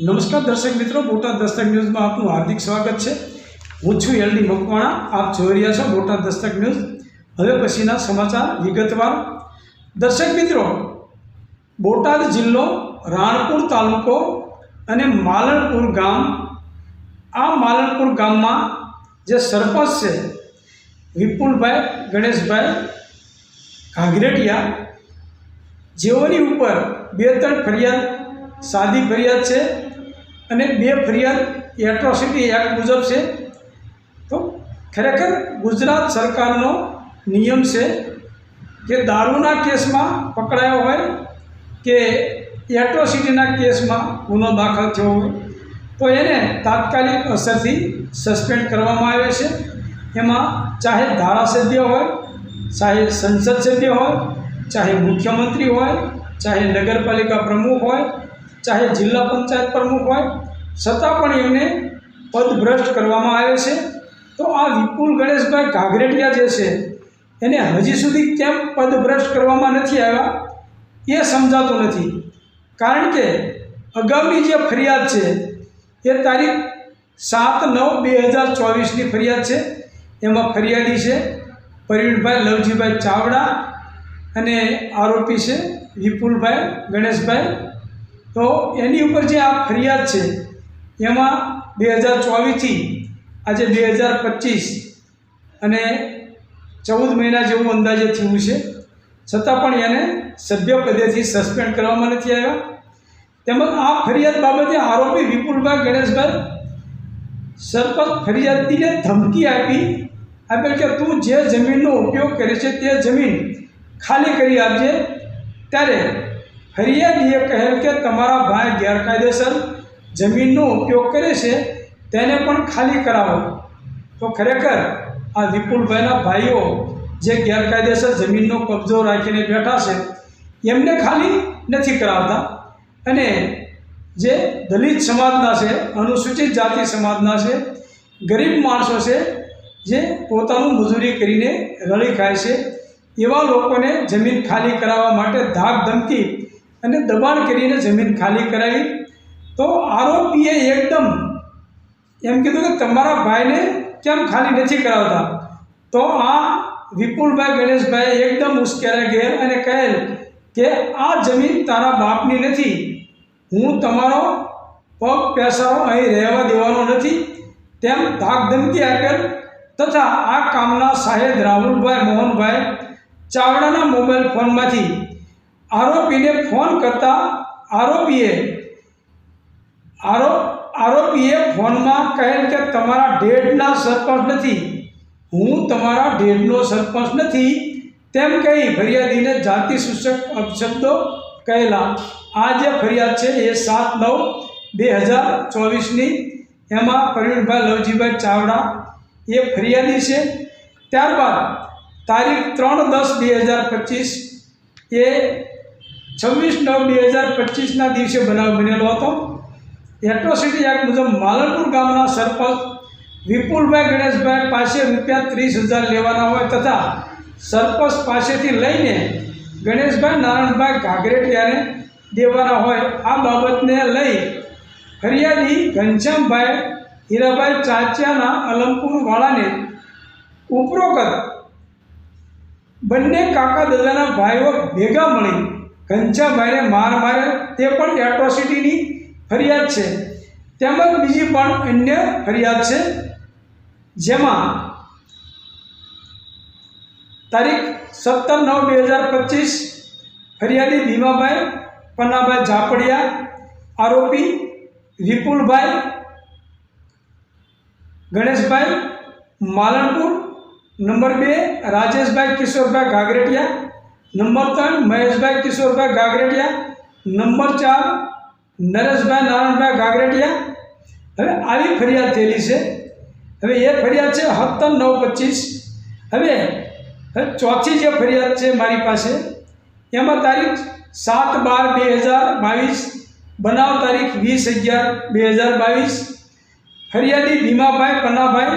નમસ્કાર દર્શક મિત્રો, બોટાદ દસ્તક ન્યૂઝમાં આપનું હાર્દિક સ્વાગત છે. હું છું એલડી મકવાણા, આપ જોઈ રહ્યા છો બોટાદ દસ્તક ન્યૂઝ. હવે પછીના સમાચાર વિગતવાર. દર્શક મિત્રો, બોટાદ જિલ્લો રાણપુર તાલુકો અને માલણપુર ગામ. આ માલણપુર ગામમાં જે સરપંચ છે, વિપુલભાઈ ગણેશભાઈ ઘાઘરેટિયા, જેઓની ઉપર બે ત્રણ ફરિયાદ સાદી ફરિયાદ છે અને બે ફરિયાદ એટ્રોસિટી એક્ટ મુજબ છે. તો ખરેખર ગુજરાત સરકારનો નિયમ છે કે દારૂના કેસમાં પકડાયો હોય કે એટ્રોસિટીના કેસમાં ગુનો દાખલ થયો હોય, તો એને તાત્કાલિક અસરથી સસ્પેન્ડ કરવામાં આવે છે. એમાં ચાહે ધારાસભ્ય હોય, ચાહે સંસદ સભ્ય હોય, ચાહે મુખ્યમંત્રી હોય, ચાહે નગરપાલિકા પ્રમુખ હોય ચાહે જિલ્લા પંચાયત પ્રમુખ હોય, છતાં પણ એમને પદભ્રષ્ટ કરવામાં આવે છે. તો આ વિપુલ ગણેશભાઈ ઘાઘરેટિયા જે છે, એને હજી સુધી કેમ પદભ્રષ્ટ કરવામાં નથી આવ્યા? એ સમજાતું નથી. કારણ કે અગાઉની જે ફરિયાદ છે, એ તારીખ સાત નવ બે હજાર ચોવીસની ફરિયાદ છે. એમાં ફરિયાદી છે પ્રવીણભાઈ લવજીભાઈ ચાવડા અને આરોપી છે વિપુલભાઈ ગણેશભાઈ તો એની ઉપર જે આ ફરિયાદ છે, એમાં બે હજાર ચોવીસથી આજે બે હજાર પચીસ અને ચૌદ મહિના જેવું અંદાજે થયું છે. છતાં પણ એને સભ્યપદેથી સસ્પેન્ડ કરવામાં નથી આવ્યા. તેમજ આ ફરિયાદ બાબતે આરોપી વિપુલભાઈ ગણેશભાઈ સરપંચ ફરિયાદીને ધમકી આપી, આપેલ કે તું જે જમીનનો ઉપયોગ કરે છે તે જમીન ખાલી કરી આપજે, ત્યારે ફરિયાદીએ કહેલ કે તમારા ભાઈ ગેરકાયદેસર જમીનનો ઉપયોગ કરે છે, તેને પણ ખાલી કરાવો. તો ખરેખર આ વિપુલભાઈના ભાઈઓ જે ગેરકાયદેસર જમીનનો કબજો રાખીને બેઠા છે, એમને ખાલી નથી કરાવતા. અને જે દલિત સમાજના છે, અનુસૂચિત જાતિ સમાજના છે, ગરીબ માણસો છે, જે પોતાનું મજૂરી કરીને રળી ખાય છે, એવા લોકોને જમીન ખાલી કરાવવા માટે ધાક ધમકી અને દબાણ કરીને જમીન ખાલી કરાવી. તો આરોપીએ એકદમ એમ કીધું કે તમારા ભાઈને કેમ ખાલી નથી કરાવતા? તો આ વિપુલભાઈ ગણેશભાઈ એકદમ ઉશ્કેરા ગયેલ અને કહેલ કે આ જમીન તારા બાપની નથી. હું તમારો પગ પેસારો અહીં રહેવા દેવાનો નથી. તેમ ધાકધમકી આપેલ તથા આ કામના સાહેબ રાહુલભાઈ, મોહનભાઈ ચાવડાના મોબાઈલ ફોનમાંથી આરોપીને ફોન કરતા આરોપીએ આરોપ આરોપીએ ફોનમાં કહેલ કે તમારા ડેડના સરપંચ નથી. હું તમારા ડેડનો સરપંચ નથી. તેમ કહી ફરિયાદીને જાતિ સૂચક અપશબ્દો કહેલા. આ જે ફરિયાદ છે એ સાત નવ બે હજાર ચોવીસની. એમાં પ્રવીણભાઈ લવજીભાઈ ચાવડા એ ફરિયાદી છે. ત્યારબાદ તારીખ ત્રણ દસ બે હજાર પચીસ એ છવ્વીસ નવ બે હજાર પચીસના દિવસે બનાવ બનેલો હતો. એટ્રોસિટી એક્ટ મુજબ માલણપુર ગામના સરપંચ વિપુલભાઈ ગણેશભાઈ પાસે રૂપિયા ત્રીસ હજાર લેવાના હોય તથા સરપંચ પાસેથી લઈને ગણેશભાઈ નારાયણભાઈ ઘાઘરેટિયાને દેવાના હોય. આ બાબતને લઈ ફરિયાદી ઘનશ્યામભાઈ હીરાભાઈ ચાચિયાના અલમપુરવાળાને ઉપરોક્ત બંને કાકા દાદાના ભાઈઓ ભેગા મળી ઘનશ્યામભાઈને માર મારે તે પણ એટ્રોસિટીની ફરિયાદ છે. તેમજ બીજી પણ અન્ય ફરિયાદ છે. જેમાં તારીખ સત્તર નવ બે હજાર પચીસ ફરિયાદી ભીમાભાઈ પન્નાભાઈ ઝાપડિયા, આરોપી વિપુલભાઈ, ગણેશભાઈ માલણપુર, નંબર બે રાજેશભાઈ કિશોરભાઈ ગાગરેટિયા નંબર ત્રણ, મહેશભાઈ કિશોરભાઈ ગાગરેટિયા નંબર ચાર, નરેશભાઈ નારાયણભાઈ ગાગરેટિયા હવે આવી ફરિયાદ થયેલી છે. હવે એ ફરિયાદ છે સત્તર નવ પચીસ. હવે ચોથી જે ફરિયાદ છે મારી પાસે, એમાં તારીખ સાત બાર બે હજાર બાવીસ, બનાવ તારીખ વીસ અગિયાર બે હજાર બાવીસ, ફરિયાદી ભીમાભાઈ પન્નાભાઈ,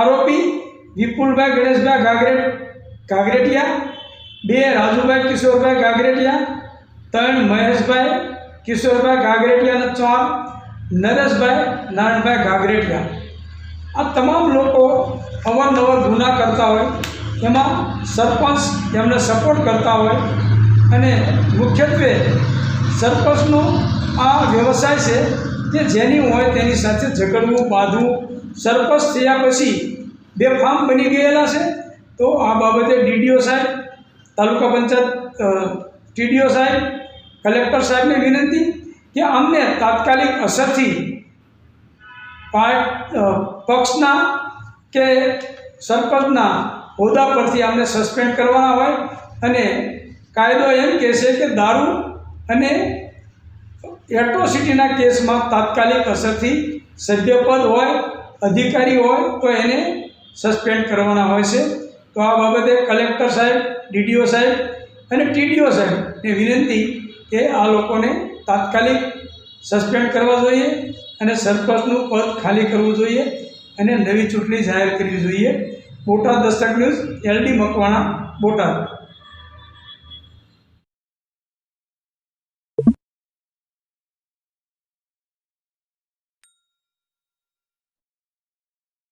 આરોપી વિપુલભાઈ ગણેશભાઈ ગાગરેટ ગાગરેટિયા બે, રાજુભાઈ કિશોરભાઈ ગાગરેટિયા. ત્રણ, મહેશભાઈ કિશોરભાઈ ગાગરેટિયાના ચાર, નરેશભાઈ નારાયણભાઈ ગાગરેટિયા. આ તમામ લોકો અવારનવાર ગુના કરતા હોય, એમાં સરપંચ એમને સપોર્ટ કરતા હોય, અને મુખ્યત્વે સરપંચનો આ વ્યવસાય છે કે જેની હોય તેની સાથે ઝઘડવું, બાંધવું. સરપંચ થયા પછી બેફામ બની ગયેલા છે, તો આ બાબતે ડીડીઓ સાહેબ તાલુકા પંચાયત ટીડીઓ સાહેબ, કલેક્ટર સાહેબને વિનંતી કે અમને તાત્કાલિક અસરથી પક્ષના કે સરપંચના હોદ્દા પરથી અમને સસ્પેન્ડ કરવાના હોય અને કાયદો એમ કહે છે કે દારૂ અને એટ્રોસિટીના કેસમાં તાત્કાલિક અસરથી સભ્યપદ હોય, અધિકારી હોય તો એને સસ્પેન્ડ કરવાના હોય છે. તો આ બાબતે કલેક્ટર સાહેબ, ડીડીઓ સાહેબ અને ટીડીઓ સાહેબને વિનંતી કે આ લોકોને તાત્કાલિક સસ્પેન્ડ કરવા જોઈએ અને સરપંચનું પદ ખાલી કરવું જોઈએ અને નવી ચૂંટણી જાહેર કરવી જોઈએ. Botad Dastak news, L D Makwana, Botad.